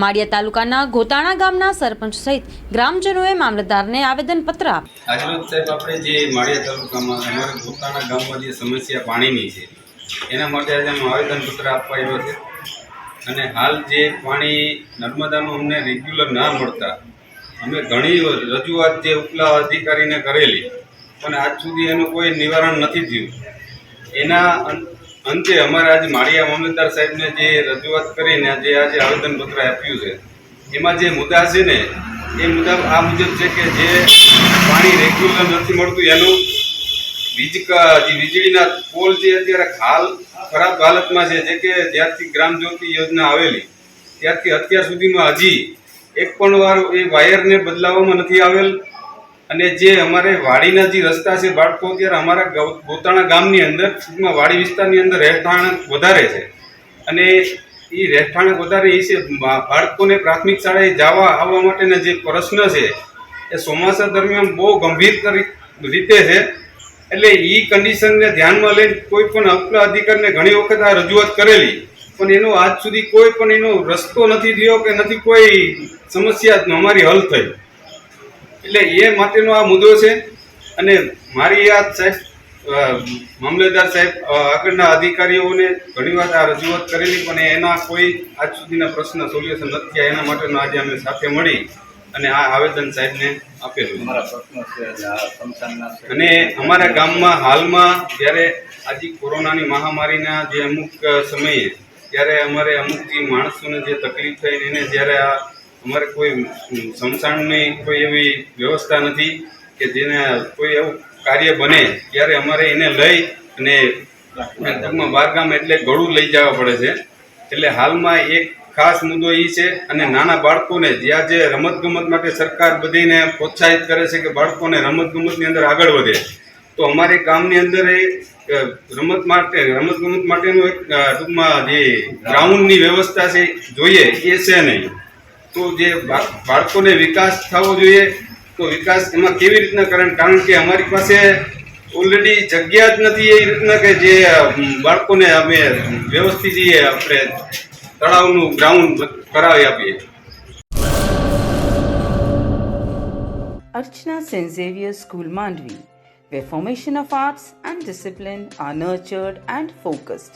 માળિયા તાલુકાના ગોતાણા ગામના સરપંચ સહિત ગ્રામજનોએ મામલતદારને આવેદનપત્ર આપ્યું. આજરોજ સાહેબ, આપણે જે માળિયા તાલુકામાં, અમારા ગોતાણા ગામમાં જે સમસ્યા પાણીની છે, એના માટે આજે અમે આવેદનપત્ર આપવા આવ્યો છે. અને હાલ જે પાણી નર્મદાનું અમને રેગ્યુલર ના મળતા, અમે ઘણી રજૂઆત જે ઉપલા અધિકારીને કરેલી, પણ આજ સુધી એનું કોઈ નિવારણ નથી થયું. એના અંતે અમારે આજે માળિયા મામલતદાર સાહેબને જે રજૂઆત કરીને જે આજે આવેદનપત્ર આપ્યું છે, એમાં જે મુદ્દા છે ને, એ મુદ્દા આ મુજબ છે કે જે પાણી રેગ્યુલર નથી મળતું, એનું વીજ જે વીજળીના પોલ જે અત્યારે હાલ ખરાબ હાલતમાં છે, જે કે જ્યારથી ગ્રામ જ્યોતિ યોજના આવેલી, ત્યારથી અત્યાર સુધીમાં હજી એક પણ વાર એ વાયરને બદલાવવામાં નથી આવેલ. અને જે અમારે વાડીના જે રસ્તા છે બાળકો, અત્યારે અમારા પોતાના ગામની અંદર, ટૂંકમાં વાડી વિસ્તારની અંદર રહેઠાણ વધારે છે. અને એ રહેઠાણ વધારે એ છે બાળકોને પ્રાથમિક શાળાએ જવા આવવા માટેના જે પ્રશ્ન છે, એ ચોમાસા દરમિયાન બહુ ગંભીર રીતે છે. એટલે એ કન્ડિશનને ધ્યાનમાં લઈને કોઈ પણ અપલા અધિકારને ઘણી વખત આ રજૂઆત કરેલી. પણ એનો આજ સુધી કોઈ પણ એનો રસ્તો નથી થયો કે નથી કોઈ સમસ્યા અમારી હલ થઈ. એટલે એ માટેનો આ મુદ્દો છે. અને મારી આ સાહેબ મામલતદાર સાહેબ આગળના અધિકારીઓને ઘણી વાર આ રજૂઆત કરેલી પણ એના કોઈ આજ સુધીના પ્રશ્ન સોલ્યુશન નથી થયા. એના માટેનો આજે અમે સાથે મળી અને આ આવેદન સાહેબને આપેલું. અને અમારા ગામમાં હાલમાં જ્યારે આજે કોરોનાની મહામારીના જે અમુક સમયે ત્યારે અમારે અમુક જે માણસોને જે તકલીફ થઈ એને જ્યારે આ અમારે કોઈ સમસાણની કોઈ એવી વ્યવસ્થા નથી કે જેને કોઈ એવું કાર્ય બને, ત્યારે અમારે એને લઈ અને ટૂંકમાં બારગામ એટલે ગળું લઈ જવા પડે છે. એટલે હાલમાં એક ખાસ મુદ્દો એ છે અને નાના બાળકોને જ્યાં જે રમતગમત માટે સરકાર બધીને પ્રોત્સાહિત કરે છે કે બાળકોને રમતગમતની અંદર આગળ વધે. તો અમારે ગામની અંદર એ રમત માટે, રમતગમત માટેનું એક ટૂંકમાં જે ગ્રાઉન્ડની વ્યવસ્થા છે, જોઈએ, એ છે નહીં. તો જે બાળકોને વિકાસ થવો જોઈએ તો વિકાસ એમાં કેવી રીતના કરે કારણ કે અમારી પાસે ઓલરેડી જગ્યા જ નથી એ રીતના કે જે બાળકોને અમે વ્યવસ્થિત જે આપણે તળાવનું ગ્રાઉન્ડ કરાવી આપીએ Archana St. Xavier School Mandvi, where formation of arts and discipline are nurtured and focused.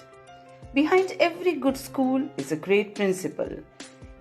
Behind every good school is a great principal.